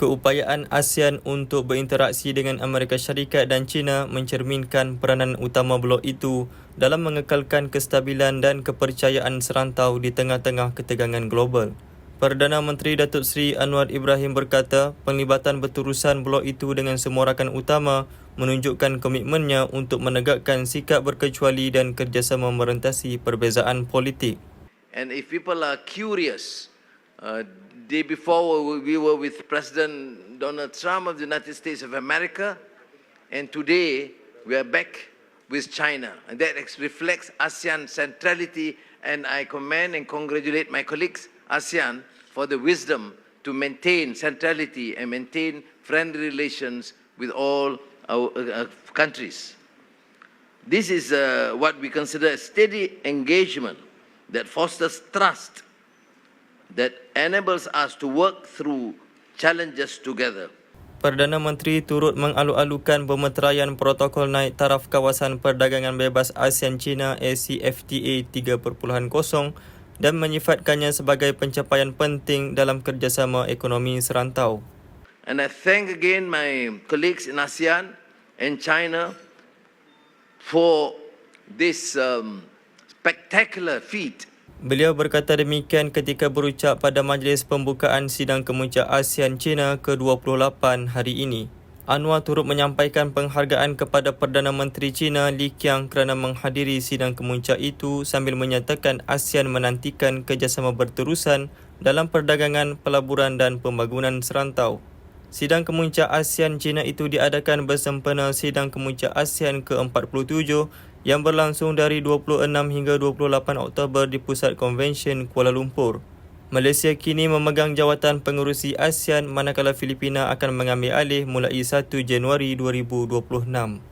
Keupayaan ASEAN untuk berinteraksi dengan Amerika Syarikat dan China mencerminkan peranan utama blok itu dalam mengekalkan kestabilan dan kepercayaan serantau di tengah-tengah ketegangan global. Perdana Menteri Datuk Seri Anwar Ibrahim berkata, penglibatan berterusan blok itu dengan semua rakan utama menunjukkan komitmennya untuk menegakkan sikap berkecuali dan kerjasama merentasi perbezaan politik. And if people are curious, uh, day before we were with President Donald Trump of the United States of America, and today we are back with China. And that reflects ASEAN centrality, and I commend and congratulate my colleagues, ASEAN, for the wisdom to maintain centrality and maintain friendly relations with all our uh, uh, countries. This is uh, what we consider a steady engagement that fosters trust, that enables us to work through challenges together. Perdana Menteri turut mengalu-alukan pemeteraian protokol naik taraf kawasan perdagangan bebas ASEAN-China ACFTA 3.0 dan menyifatkannya sebagai pencapaian penting dalam kerjasama ekonomi serantau. And I thank again my colleagues in ASEAN and China for this um, spectacular feat Beliau berkata demikian ketika berucap pada majlis pembukaan sidang kemuncak ASEAN China ke-28 hari ini. Anwar turut menyampaikan penghargaan kepada Perdana Menteri China Li Qiang kerana menghadiri sidang kemuncak itu sambil menyatakan ASEAN menantikan kerjasama berterusan dalam perdagangan, pelaburan dan pembangunan serantau. Sidang kemuncak ASEAN China itu diadakan bersempena sidang kemuncak ASEAN ke-47 yang berlangsung dari 26 hingga 28 Oktober di Pusat Konvensyen Kuala Lumpur. Malaysia kini memegang jawatan pengurusi ASEAN manakala Filipina akan mengambil alih mulai 1 Januari 2026.